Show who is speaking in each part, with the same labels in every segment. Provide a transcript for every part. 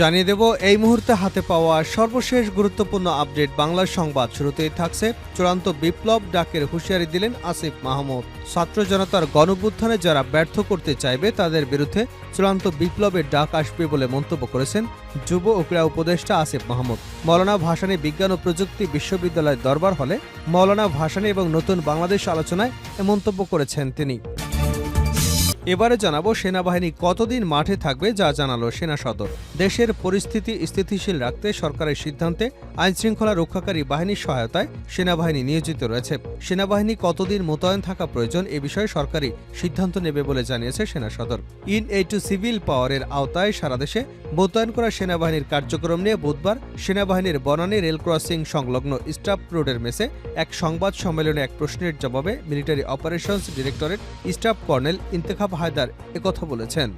Speaker 1: জানিয়ে দেব এই মুহূর্তে হাতে পাওয়া সর্বশেষ গুরুত্বপূর্ণ আপডেট বাংলা সংবাদ শুরুতেই থাকছে চূড়ান্ত বিপ্লব ডাকের হুঁশিয়ারি দিলেন আসিফ মাহমুদ ছাত্র জনতার গণবুত্থানে যারা ব্যর্থ করতে চাইবে তাদের বিরুদ্ধে চূড়ান্ত বিপ্লবের ডাক আসবে বলে মন্তব্য করেছেন যুব ও ক্রীড়া উপদেষ্টা আসিফ মাহমুদ মৌলানা ভাসানী বিজ্ঞান ও প্রযুক্তি বিশ্ববিদ্যালয়ের দরবার হলে মৌলানা ভাসানী এবং নতুন বাংলাদেশ আলোচনায় এ মন্তব্য করেছেন তিনি এবারে জানাবো সেনাবাহিনী কতদিন মাঠে থাকবে যা জানালো সেনা সদর দেশের পরিস্থিতি স্থিতিশীল রাখতে সরকারের সিদ্ধান্তে আইনশৃঙ্খলা রক্ষাকারী বাহিনীর সহায়তায় সেনাবাহিনী নিয়োজিত রয়েছে সেনাবাহিনী কতদিন মোতায়েন থাকা প্রয়োজন এ বিষয়ে সরকারি সিদ্ধান্ত নেবে বলে জানিয়েছে সেনা সদর ইন এ টু সিভিল পাওয়ারের আওতায় সারা দেশে মোতায়েন করা সেনাবাহিনীর কার্যক্রম নিয়ে বুধবার সেনাবাহিনীর বনানী রেল ক্রসিং সংলগ্ন স্টাফ রোডের মেসে এক সংবাদ সম্মেলনে এক প্রশ্নের জবাবে military operations directorate staff colonel Intekhab Haider একথা বলেছেন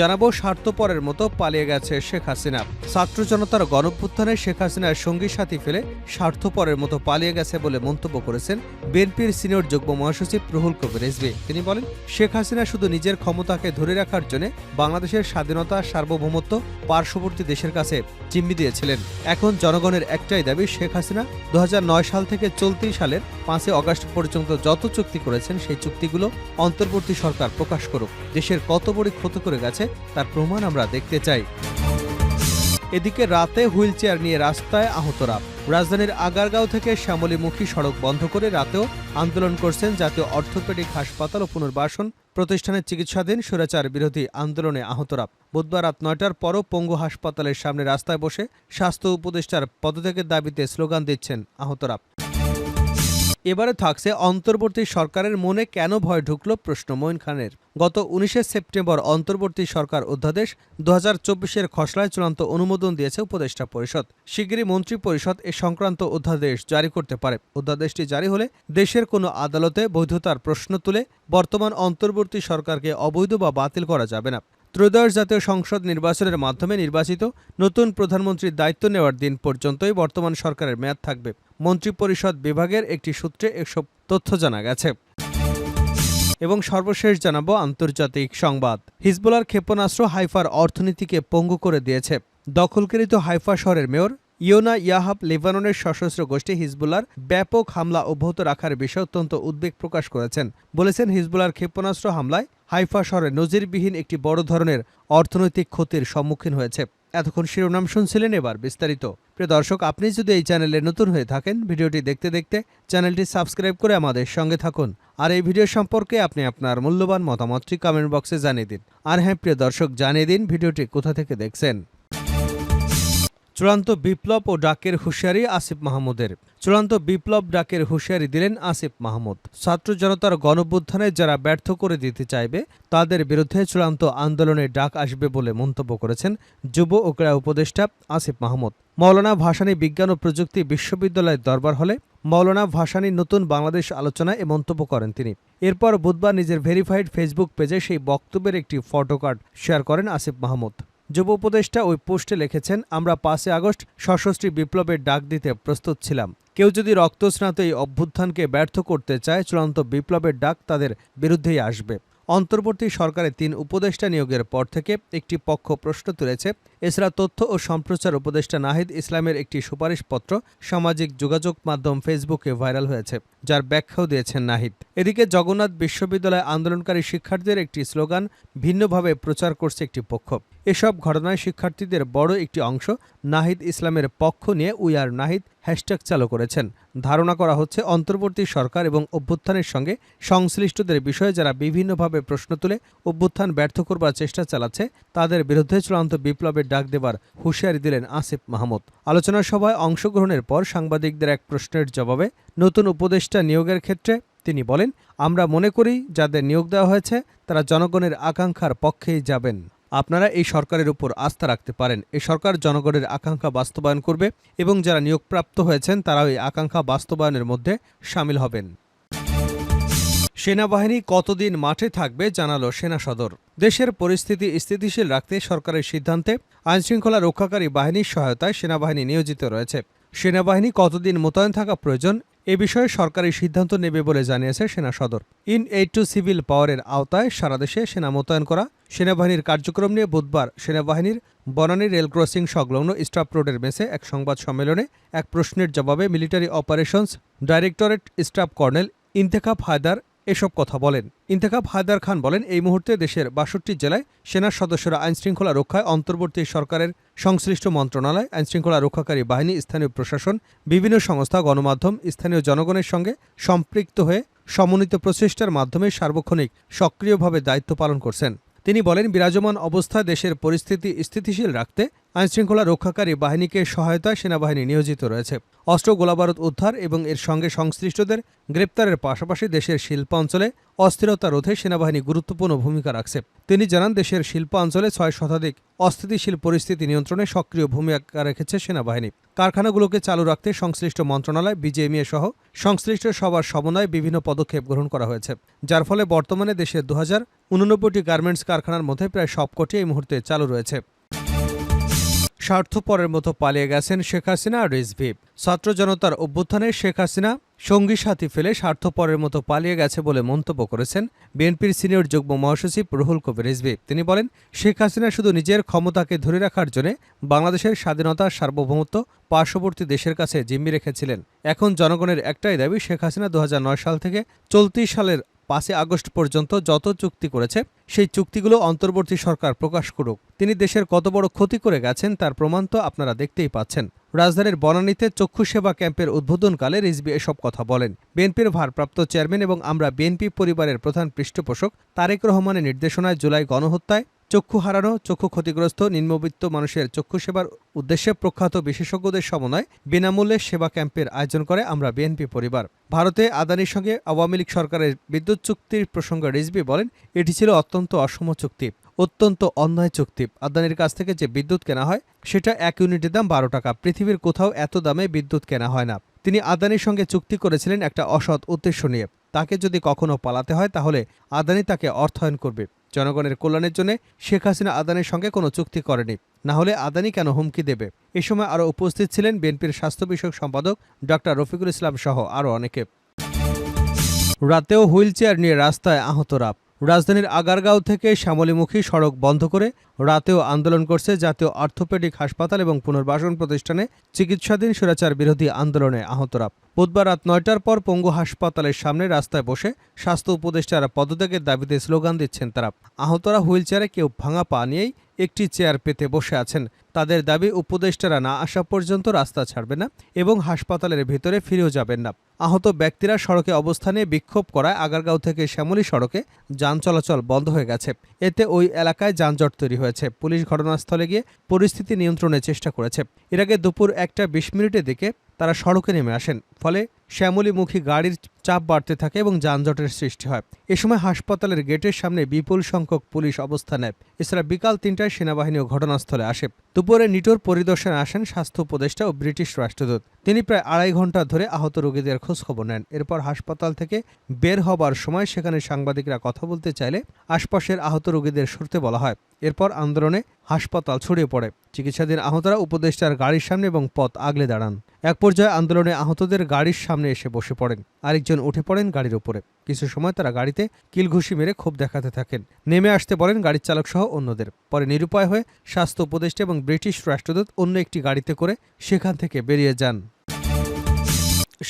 Speaker 1: জানাবো স্বার্থপরের মতো পালিয়ে গেছে শেখ হাসিনা ছাত্র জনতার গণপুত্থানে শেখ হাসিনার সঙ্গী সাথী ফেলে স্বার্থপরের মতো পালিয়ে গেছে বলে মন্তব্য করেছেন বিএনপির সিনিয়র যুগ্ম মহাসচিব প্রহুল কবির রেজবি তিনি বলেন শেখ হাসিনা শুধু নিজের ক্ষমতাকে ধরে রাখার জন্য বাংলাদেশের স্বাধীনতা সার্বভৌমত্ব পার্শ্ববর্তী দেশের কাছে জিম্মি দিয়েছিলেন এখন জনগণের একটাই দাবি শেখ হাসিনা দু সাল থেকে চলতি সালের পাঁচই অগাস্ট পর্যন্ত যত চুক্তি করেছেন সেই চুক্তিগুলো অন্তর্বর্তী সরকার প্রকাশ করুক দেশের কত বড় ক্ষতি করে গেছে তার প্রমাণ আমরা দেখতে চাই এদিকে রাতে হুইল চেয়ার নিয়ে রাস্তায় আহতরা রাজধানীর আগারগাঁও থেকে শ্যামলীমুখী সড়ক বন্ধ করে রাতেও আন্দোলন করছেন জাতীয় অর্থোপেডিক হাসপাতাল ও পুনর্বাসন প্রতিষ্ঠানের চিকিৎসাধীন সুরাচার বিরোধী আন্দোলনে আহতরা বুধবার রাত নয়টার পরও পঙ্গু হাসপাতালের সামনে রাস্তায় বসে স্বাস্থ্য উপদেষ্টার পদত্যাগের দাবিতে স্লোগান দিচ্ছেন আহতরা এবারে থাকছে অন্তর্বর্তী সরকারের মনে কেন ভয় ঢুকল প্রশ্ন মইন খানের গত উনিশে সেপ্টেম্বর অন্তর্বর্তী সরকার অধ্যাদেশ দু হাজার চব্বিশের খসড়ায় চূড়ান্ত অনুমোদন দিয়েছে উপদেষ্টা পরিষদ শিগগিরই মন্ত্রী পরিষদ এ সংক্রান্ত অধ্যাদেশ জারি করতে পারে অধ্যাদেশটি জারি হলে দেশের কোনো আদালতে বৈধতার প্রশ্ন তুলে বর্তমান অন্তর্বর্তী সরকারকে অবৈধ বা বাতিল করা যাবে না ত্রয়োদশ জাতীয় সংসদ নির্বাচনের মাধ্যমে নির্বাচিত নতুন প্রধানমন্ত্রীর দায়িত্ব নেওয়ার দিন পর্যন্তই বর্তমান সরকারের মেয়াদ থাকবে মন্ত্রিপরিষদ বিভাগের একটি সূত্রে এসব তথ্য জানা গেছে এবং সর্বশেষ জানাবো আন্তর্জাতিক সংবাদ হিজবুলার ক্ষেপণাস্ত্র হাইফার অর্থনীতিকে পঙ্গু করে দিয়েছে দখলকৃত হাইফা শহরের মেয়র ইয়োনা ইয়াহাব লেবাননের সশস্ত্র গোষ্ঠী হিজবুলার ব্যাপক হামলা অব্যাহত রাখার বিষয়ে অত্যন্ত উদ্বেগ প্রকাশ করেছেন বলেছেন হিজবুলার ক্ষেপণাস্ত্র হামলায় হাইফা শহরে নজিরবিহীন একটি বড় ধরনের অর্থনৈতিক ক্ষতির সম্মুখীন হয়েছে এতক্ষণ শিরোনাম শুনছিলেন এবার বিস্তারিত প্রিয় দর্শক আপনি যদি এই চ্যানেলে নতুন হয়ে থাকেন ভিডিওটি দেখতে দেখতে চ্যানেলটি সাবস্ক্রাইব করে আমাদের সঙ্গে থাকুন আর এই ভিডিও সম্পর্কে আপনি আপনার মূল্যবান মতামতটি কমেন্ট বক্সে জানিয়ে দিন আর হ্যাঁ প্রিয় দর্শক জানিয়ে দিন ভিডিওটি কোথা থেকে দেখছেন চূড়ান্ত বিপ্লব ও ডাকের হুঁশিয়ারি আসিফ মাহমুদের চূড়ান্ত বিপ্লব ডাকের হুঁশিয়ারি দিলেন আসিফ মাহমুদ ছাত্র জনতার গণবুদ্ধানে যারা ব্যর্থ করে দিতে চাইবে তাদের বিরুদ্ধে চূড়ান্ত আন্দোলনে ডাক আসবে বলে মন্তব্য করেছেন যুব ও ক্রীড়া উপদেষ্টা আসিফ মাহমুদ মৌলানা ভাসানী বিজ্ঞান ও প্রযুক্তি বিশ্ববিদ্যালয়ের দরবার হলে মৌলানা ভাসানী নতুন বাংলাদেশ আলোচনায় এ মন্তব্য করেন তিনি এরপর বুধবার নিজের ভেরিফাইড ফেসবুক পেজে সেই বক্তব্যের একটি ফটোকার্ড শেয়ার করেন আসিফ মাহমুদ যুব উপদেষ্টা ওই পোস্টে লিখেছেন আমরা পাঁচই আগস্ট সশস্ত্রী বিপ্লবের ডাক দিতে প্রস্তুত ছিলাম কেউ যদি রক্তস্নাত এই অভ্যুত্থানকে ব্যর্থ করতে চায় চূড়ান্ত বিপ্লবের ডাক তাদের বিরুদ্ধেই আসবে অন্তর্বর্তী সরকারের তিন উপদেষ্টা নিয়োগের পর থেকে একটি পক্ষ প্রশ্ন তুলেছে এছাড়া তথ্য ও সম্প্রচার উপদেষ্টা নাহিদ ইসলামের একটি সুপারিশপত্র সামাজিক যোগাযোগ মাধ্যম ফেসবুকে ভাইরাল হয়েছে যার ব্যাখ্যাও দিয়েছেন নাহিদ এদিকে জগন্নাথ বিশ্ববিদ্যালয় আন্দোলনকারী শিক্ষার্থীদের একটি স্লোগান ভিন্নভাবে প্রচার করছে একটি পক্ষ এসব ঘটনায় শিক্ষার্থীদের বড় একটি অংশ নাহিদ ইসলামের পক্ষ নিয়ে উই আর নাহিদ হ্যাশট্যাগ চালু করেছেন ধারণা করা হচ্ছে অন্তর্বর্তী সরকার এবং অভ্যুত্থানের সঙ্গে সংশ্লিষ্টদের বিষয়ে যারা বিভিন্নভাবে প্রশ্ন তুলে অভ্যুত্থান ব্যর্থ করবার চেষ্টা চালাচ্ছে তাদের বিরুদ্ধে চূড়ান্ত বিপ্লবের ডাক দেবার হুঁশিয়ারি দিলেন আসিফ মাহমুদ আলোচনা সভায় অংশগ্রহণের পর সাংবাদিকদের এক প্রশ্নের জবাবে নতুন উপদেষ্টা নিয়োগের ক্ষেত্রে তিনি বলেন আমরা মনে করি যাদের নিয়োগ দেওয়া হয়েছে তারা জনগণের আকাঙ্ক্ষার পক্ষেই যাবেন আপনারা এই সরকারের উপর আস্থা রাখতে পারেন এই সরকার জনগণের আকাঙ্ক্ষা বাস্তবায়ন করবে এবং যারা নিয়োগপ্রাপ্ত হয়েছেন তারাও এই আকাঙ্ক্ষা বাস্তবায়নের মধ্যে সামিল হবেন সেনাবাহিনী কতদিন মাঠে থাকবে জানালো সেনা সদর দেশের পরিস্থিতি স্থিতিশীল রাখতে সরকারের সিদ্ধান্তে আইনশৃঙ্খলা রক্ষাকারী বাহিনীর সহায়তায় সেনাবাহিনী নিয়োজিত রয়েছে সেনাবাহিনী কতদিন মোতায়েন থাকা প্রয়োজন এ বিষয়ে সরকারি সিদ্ধান্ত নেবে বলে জানিয়েছে সেনা সদর ইন এইট টু সিভিল পাওয়ারের আওতায় সারা দেশে সেনা মোতায়েন করা সেনাবাহিনীর কার্যক্রম নিয়ে বুধবার সেনাবাহিনীর বনানী রেল ক্রসিং সংলগ্ন স্টাফ রোডের মেসে এক সংবাদ সম্মেলনে এক প্রশ্নের জবাবে military operations directorate staff colonel Intekhab Haider এসব কথা বলেন ইন্তেখাব হায়দার খান বলেন এই মুহূর্তে দেশের বাষট্টি জেলায় সেনার সদস্যরা আইনশৃঙ্খলা রক্ষায় অন্তর্বর্তী সরকারের সংশ্লিষ্ট মন্ত্রণালয় আইনশৃঙ্খলা রক্ষাকারী বাহিনী স্থানীয় প্রশাসন বিভিন্ন সংস্থা গণমাধ্যম স্থানীয় জনগণের সঙ্গে সম্পৃক্ত হয়ে সমন্বিত প্রচেষ্টার মাধ্যমে সার্বক্ষণিক সক্রিয়ভাবে দায়িত্ব পালন করছেন তিনি বলেন বিরাজমান অবস্থায় দেশের পরিস্থিতি স্থিতিশীল রাখতে আইনশৃঙ্খলা রক্ষাকারী বাহিনীকে সহায়তায় সেনাবাহিনী নিয়োজিত রয়েছে অস্ত্র গোলাবারুদ উদ্ধার এবং এর সঙ্গে সংশ্লিষ্টদের গ্রেপ্তারের পাশাপাশি দেশের শিল্পাঞ্চলে অস্থিরতা রোধে সেনাবাহিনী গুরুত্বপূর্ণ ভূমিকা রাখছে তিনি জানান দেশের শিল্পাঞ্চলে ছয় শতাধিক অস্থিতিশীল পরিস্থিতি নিয়ন্ত্রণে সক্রিয় ভূমিকা রেখেছে সেনাবাহিনী কারখানাগুলোকে চালু রাখতে সংশ্লিষ্ট মন্ত্রণালয় বিজেএমএ সহ সংশ্লিষ্ট সবার সমন্বয়ে বিভিন্ন পদক্ষেপ গ্রহণ করা হয়েছে যার ফলে বর্তমানে দেশের দু হাজার উননব্বইটি গার্মেন্টস কারখানার মধ্যে প্রায় সবকটি এই মুহূর্তে চালু রয়েছে স্বার্থপরের মতো পালিয়ে গেছেন শেখ হাসিনা রিজভিভ ছাত্র জনতার অভ্যুত্থানে শেখ হাসিনা সঙ্গী সাথী ফেলে স্বার্থপরের মতো পালিয়ে গেছে বলে মন্তব্য করেছেন বিএনপির সিনিয়র যুগ্ম মহাসচিব রুহুল কবির রিজভি তিনি বলেন শেখ হাসিনা শুধু নিজের ক্ষমতাকে ধরে রাখার জন্য বাংলাদেশের স্বাধীনতা সার্বভৌমত্ব পার্শ্ববর্তী দেশের কাছে জিম্মি রেখেছিলেন এখন জনগণের একটাই দাবি শেখ হাসিনা দু সাল থেকে চলতি সালের পাঁচই আগস্ট পর্যন্ত যত চুক্তি করেছে সেই চুক্তিগুলো অন্তর্বর্তী সরকার প্রকাশ করুক তিনি দেশের কত বড় ক্ষতি করে গেছেন তার প্রমাণ তো আপনারা দেখতেই পাচ্ছেন রাজধানীর বনানীতে চক্ষু সেবা ক্যাম্পের উদ্বোধনকালে রিজবি এসব কথা বলেন বিএনপির ভারপ্রাপ্ত চেয়ারম্যান এবং আমরা বিএনপি পরিবারের প্রধান পৃষ্ঠপোষক তারেক রহমানের নির্দেশনায় জুলাই গণহত্যায় চক্ষু হারানো চক্ষু ক্ষতিগ্রস্ত নিম্নবিত্ত মানুষের চক্ষু সেবার উদ্দেশ্যে প্রখ্যাত বিশেষজ্ঞদের সমন্বয় বিনামূল্যে সেবা ক্যাম্পের আয়োজন করে আমরা বিএনপি পরিবার ভারতে আদানির সঙ্গে আওয়ামী লীগ সরকারের বিদ্যুৎ চুক্তির প্রসঙ্গে রিজবি বলেন এটি ছিল অত্যন্ত অসম চুক্তি অত্যন্ত অন্যায় চুক্তি আদানির কাছ থেকে যে বিদ্যুৎ কেনা হয় সেটা এক ইউনিটের দাম বারো টাকা পৃথিবীর কোথাও এত দামে বিদ্যুৎ কেনা হয় না তিনি আদানির সঙ্গে চুক্তি করেছিলেন একটা অসৎ উদ্দেশ্য নিয়ে তাকে যদি কখনো পালাতে হয় তাহলে আদানি তাকে অর্থায়ন করবে জনগণের কল্যাণের জন্য শেখ হাসিনা আদানির সঙ্গে কোনো চুক্তি করেনি না হলে আদানি কেন হুমকি দেবে এ সময় আরও উপস্থিত ছিলেন বিএনপির স্বাস্থ্য বিষয়ক সম্পাদক ডক্টর রফিকুল ইসলাম সহ আরও অনেকে রাতেও হুইল চেয়ার নিয়ে রাস্তায় আহতরা রাজধানীর আগারগাঁও থেকে শ্যামলীমুখী সড়ক বন্ধ করে রাতেও আন্দোলন করছে জাতীয় অর্থোপেডিক হাসপাতাল এবং পুনর্বাসন প্রতিষ্ঠানে চিকিৎসাধীন সুরাচার বিরোধী আন্দোলনে আহতরা বুধবার রাত নয়টার পর পঙ্গু হাসপাতালের সামনে রাস্তায় বসে স্বাস্থ্য উপদেষ্টারা পদত্যাগের দাবিতে স্লোগান দিচ্ছেন তারা আহতরা চেয়ারে কেউ ভাঙা পা নিয়েই একটি চেয়ার পেতে বসে আছেন তাদের দাবি উপদেষ্টারা না আসা পর্যন্ত রাস্তা ছাড়বে না এবং হাসপাতালের ভিতরে ফিরেও যাবেন না আহত ব্যক্তিরা সড়কে অবস্থানে বিক্ষোভ করায় আগারগাঁও থেকে শ্যামলী সড়কে যান চলাচল বন্ধ হয়ে গেছে এতে ওই এলাকায় যানজট তৈরি হয়েছে পুলিশ ঘটনাস্থলে গিয়ে পরিস্থিতি নিয়ন্ত্রণের চেষ্টা করেছে এর আগে দুপুর একটা বিশ মিনিটের দিকে তারা সড়কে নেমে আসেন ফলে শ্যামলীমুখী গাড়ির চাপ বাড়তে থাকে এবং যানজটের সৃষ্টি হয় এ সময় হাসপাতালের গেটের সামনে বিপুল সংখ্যক পুলিশ অবস্থা নেয় এছাড়া বিকাল তিনটায় সেনাবাহিনীও ঘটনাস্থলে আসে দুপুরে নিটোর পরিদর্শনে আসেন স্বাস্থ্য উপদেষ্টা ও ব্রিটিশ রাষ্ট্রদূত তিনি প্রায় আড়াই ঘন্টা ধরে আহত রোগীদের খোঁজখবর নেন এরপর হাসপাতাল থেকে বের হবার সময় সেখানে সাংবাদিকরা কথা বলতে চাইলে আশপাশের আহত রোগীদের সরতে বলা হয় এরপর আন্দোলনে হাসপাতাল ছড়িয়ে পড়ে চিকিৎসাধীন আহতরা উপদেষ্টার গাড়ির সামনে এবং পথ আগলে দাঁড়ান এক পর্যায়ে আন্দোলনে আহতদের গাড়ির সামনে এসে বসে পড়েন আরেকজন উঠে পড়েন গাড়ির উপরে কিছু সময় তারা গাড়িতে কিলঘুষি মেরে ক্ষোভ দেখাতে থাকেন নেমে আসতে বলেন গাড়ির চালক সহ অন্যদের পরে নিরুপায় হয়ে স্বাস্থ্য উপদেষ্টা এবং ব্রিটিশ রাষ্ট্রদূত অন্য একটি গাড়িতে করে সেখান থেকে বেরিয়ে যান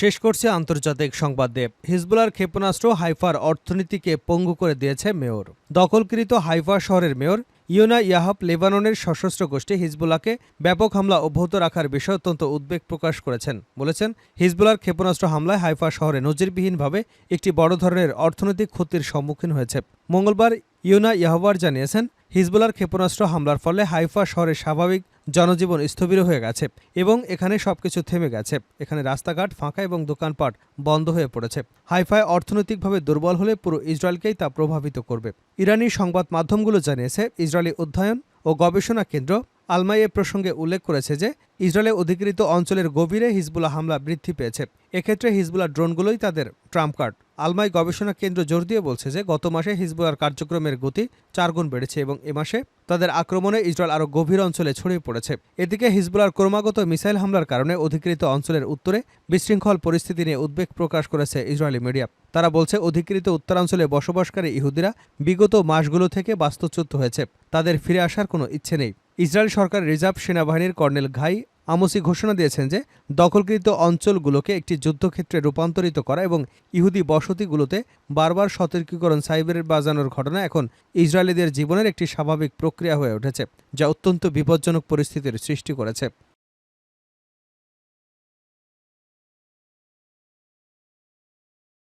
Speaker 1: শেষ করছে আন্তর্জাতিক সংবাদ দেব হিজবুলার ক্ষেপণাস্ত্র হাইফার অর্থনীতিকে পঙ্গু করে দিয়েছে মেয়র দখলকৃত হাইফা শহরের মেয়র ইউনা ইয়াহাব লেবাননের সশস্ত্র গোষ্ঠী হিজবুল্লাহকে ব্যাপক হামলা অব্যাহত রাখার বিষয়ে অত্যন্ত উদ্বেগ প্রকাশ করেছেন বলেছেন হিজবুলার ক্ষেপণাস্ত্র হামলায় হাইফা শহরে নজিরবিহীনভাবে একটি বড় ধরনের অর্থনৈতিক ক্ষতির সম্মুখীন হয়েছে মঙ্গলবার ইউনা ইয়াহবার জানিয়েছেন হিজবুলার ক্ষেপণাস্ত্র হামলার ফলে হাইফা শহরের স্বাভাবিক জনজীবন স্থবির হয়ে গেছে এবং এখানে সবকিছু থেমে গেছে এখানে রাস্তাঘাট ফাঁকা এবং দোকানপাট বন্ধ হয়ে পড়েছে হাইফায় অর্থনৈতিকভাবে দুর্বল হলে পুরো ইসরায়েলকেই তা প্রভাবিত করবে ইরানি সংবাদ মাধ্যমগুলো জানিয়েছে ইসরায়েলি অধ্যয়ন ও গবেষণা কেন্দ্র আলমাই এ প্রসঙ্গে উল্লেখ করেছে যে ইসরায়েলে অধিকৃত অঞ্চলের গভীরে হিজবুলা হামলা বৃদ্ধি পেয়েছে এক্ষেত্রে হিজবুলা ড্রোনগুলোই তাদের ট্রাম্প কার্ড আলমাই গবেষণা কেন্দ্র জোর দিয়ে বলছে যে গত মাসে হিজবুলার কার্যক্রমের গতি চারগুণ বেড়েছে এবং এ মাসে তাদের আক্রমণে ইসরায়েল আরও গভীর অঞ্চলে ছড়িয়ে পড়েছে এদিকে হিজবুলার ক্রমাগত মিসাইল হামলার কারণে অধিকৃত অঞ্চলের উত্তরে বিশৃঙ্খল পরিস্থিতি নিয়ে উদ্বেগ প্রকাশ করেছে ইসরায়েলি মিডিয়া তারা বলছে অধিকৃত উত্তরাঞ্চলে বসবাসকারী ইহুদিরা বিগত মাসগুলো থেকে বাস্তুচ্যুত হয়েছে তাদের ফিরে আসার কোনো ইচ্ছে নেই ইসরায়েল সরকার রিজার্ভ সেনাবাহিনীর কর্নেল ঘাই আমসি ঘোষণা দিয়েছেন যে দখলকৃত অঞ্চলগুলোকে একটি যুদ্ধক্ষেত্রে রূপান্তরিত করা এবং ইহুদি বসতিগুলোতে বারবার সতর্কীকরণ সাইবের বাজানোর ঘটনা এখন ইসরায়েলিদের জীবনের একটি স্বাভাবিক প্রক্রিয়া হয়ে উঠেছে যা অত্যন্ত বিপজ্জনক পরিস্থিতির সৃষ্টি করেছে